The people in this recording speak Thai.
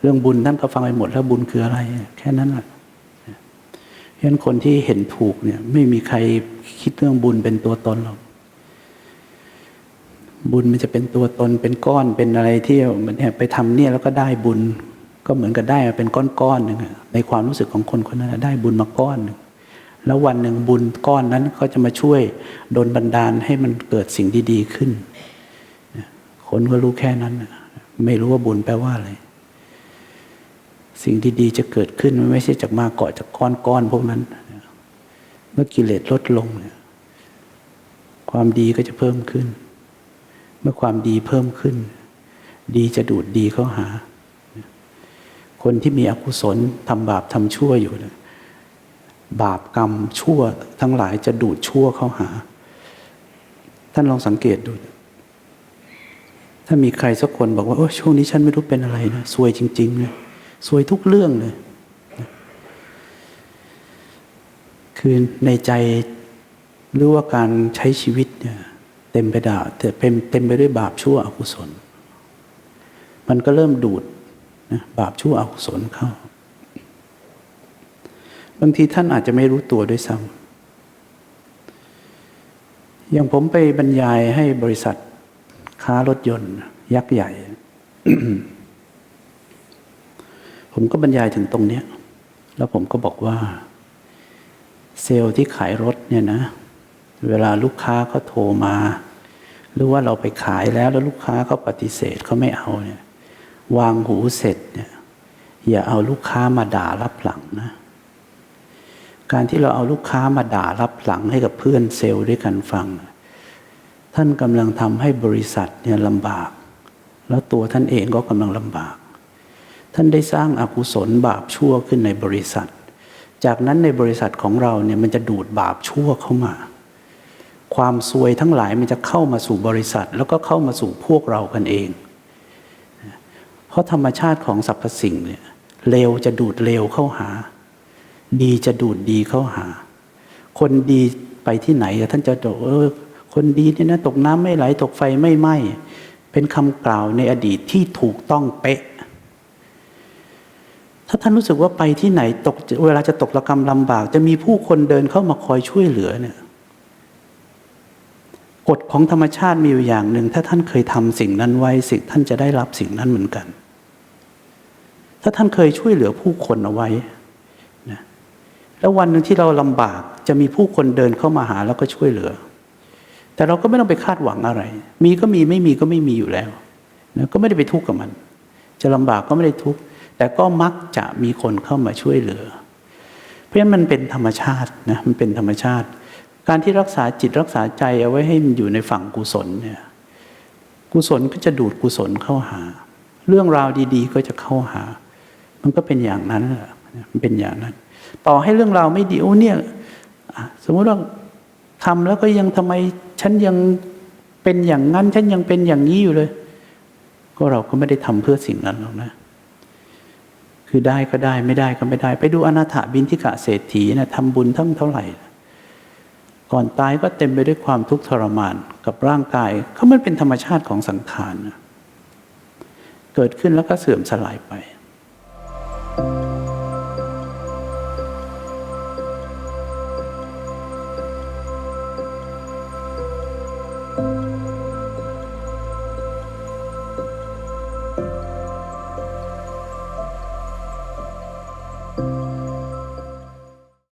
เรื่องบุญท่านก็ฟังไปหมดแล้วบุญคืออะไร แค่นั้นแหละเพราะฉะนั้นคนที่เห็นถูกเนี่ย ไม่มีใครคิดเรื่องบุญเป็นตัวตนหรอกบุญมันจะเป็นตัวตนเป็นก้อนเป็นอะไรที่เหมือนเนี่ยไปทำเนี่ยแล้วก็ได้บุญ ก็เหมือนกับได้เป็นก้อนๆหนึ่งในความรู้สึกของคนคนนั้นได้บุญมาก้อนหนึ่งแล้ววันหนึ่งบุญก้อนนั้นก็จะมาช่วยโดนบันดาลให้มันเกิดสิ่งดี ๆ ขึ้น คนก็รู้แค่นั้น ไม่รู้ว่าบุญแปลว่าอะไร สิ่งดีๆจะเกิดขึ้นมันไม่ใช่จากมาเกาะจากก้อนๆพวกนั้น เมื่อกิเลสลดลงเนี่ยความดีก็จะเพิ่มขึ้น เมื่อความดีเพิ่มขึ้น ดีจะดูดดีเข้าหา คนที่มีอกุศลทำบาปทำชั่วอยู่เนี่ยบาปกรรมชั่ว ทั้งหลายจะดูดชั่วเข้าหา ท่านลองสังเกตดู ถ้ามีใครสักคนบอกว่าโอ้ช่วงนี้ฉันไม่รู้เป็นอะไรนะซวยจริงๆเลย ซวยทุกเรื่องเลย คือในใจหรือว่าการใช้ชีวิตเนี่ยเต็มไปด่าแต่เต็มเต็มไปด้วยบาปชั่วอกุศล มันก็เริ่มดูดนะบาปชั่วอกุศลเข้า บางทีท่านอาจจะไม่รู้ตัวด้วยซ้ำอย่างผมไปบรรยายให้บริษัทค้ารถยนต์ ยักษ์ใหญ่ ผมก็บรรยายถึงตรงเนี้ย แล้วผมก็บอกว่า เซลล์ที่ขายรถเนี่ยนะ เวลาลูกค้าเขาโทรมา หรือว่าเราไปขายแล้วแล้วลูกค้าเขาปฏิเสธเขาไม่เอาเนี่ย วางหูเสร็จเนี่ยอย่าเอาลูกค้ามาด่ารับหลังนะ การที่เราเอาลูกค้ามาด่ารับหลังให้กับเพื่อนเซลล์ด้วยกันฟัง ท่านกำลังทำให้บริษัทเนี่ยลำบาก แล้วตัวท่านเองก็กำลังลำบาก ท่านได้สร้างอากุศลบาปชั่วขึ้นในบริษัท จากนั้นในบริษัทของเราเนี่ยมันจะดูดบาปชั่วเข้ามา ความซวยทั้งหลายมันจะเข้ามาสู่บริษัท แล้วก็เข้ามาสู่พวกเรากันเอง เพราะธรรมชาติของสรรพสิ่งเนี่ยเลวจะดูดเลวเข้าหา ดีจะดูดดีเข้าหา คนดีไปที่ไหนท่านจะบอกเออคนดีเนี่ยนะตกน้ำไม่ไหลตกไฟไม่ไหม้เป็นคำกล่าวในอดีตที่ถูกต้องเป๊ะ ถ้าท่านรู้สึกว่าไปที่ไหนตกเวลาจะตกระกรรมลำบาก จะมีผู้คนเดินเข้ามาคอยช่วยเหลือเนี่ยกฎของธรรมชาติมีอยู่อย่างหนึ่ง ถ้าท่านเคยทำสิ่งนั้นไว้สิ่งท่านจะได้รับสิ่งนั้นเหมือนกัน ถ้าท่านเคยช่วยเหลือผู้คนเอาไว้นะแล้ววันหนึ่งที่เราลำบากจะมีผู้คนเดินเข้ามาหาแล้วก็ช่วยเหลือ แต่เราก็ไม่ต้องไปคาดหวังอะไร มีก็มีไม่มีก็ไม่มีอยู่แล้วนะก็ไม่ได้ไปทุกข์กับมัน จะลำบากก็ไม่ได้ทุกข์ แต่ก็มักจะมีคนเข้ามาช่วยเหลือ เพราะฉะนั้นมันเป็นธรรมชาตินะมันเป็นธรรมชาติ การที่รักษาจิตรักษาใจเอาไว้ให้มันอยู่ในฝั่งกุศลเนี่ยกุศลก็จะดูดกุศลเข้าหา เรื่องราวดีๆ ก็จะเข้าหา มันก็เป็นอย่างนั้นแหละมันเป็นอย่างนั้น ต่อให้เรื่องราวไม่ดีโอ้เนี่ยสมมุติว่าทำแล้วก็ยังทำไมฉันยังเป็นอย่างนั้น ฉันยังเป็นอย่างนี้อยู่เลย ก็เราก็ไม่ได้ทำเพื่อสิ่งนั้นหรอกนะ คือได้ก็ได้ไม่ได้ก็ไม่ได้ ไปดูอนาถบินทิกะเศรษฐีนะทำบุญทั้งเท่าไหร่ ก่อนตายก็เต็มไปด้วยความทุกข์ทรมานกับร่างกายเขามันเป็นธรรมชาติของสังขารนะเกิดขึ้นแล้วก็เสื่อมสลายไป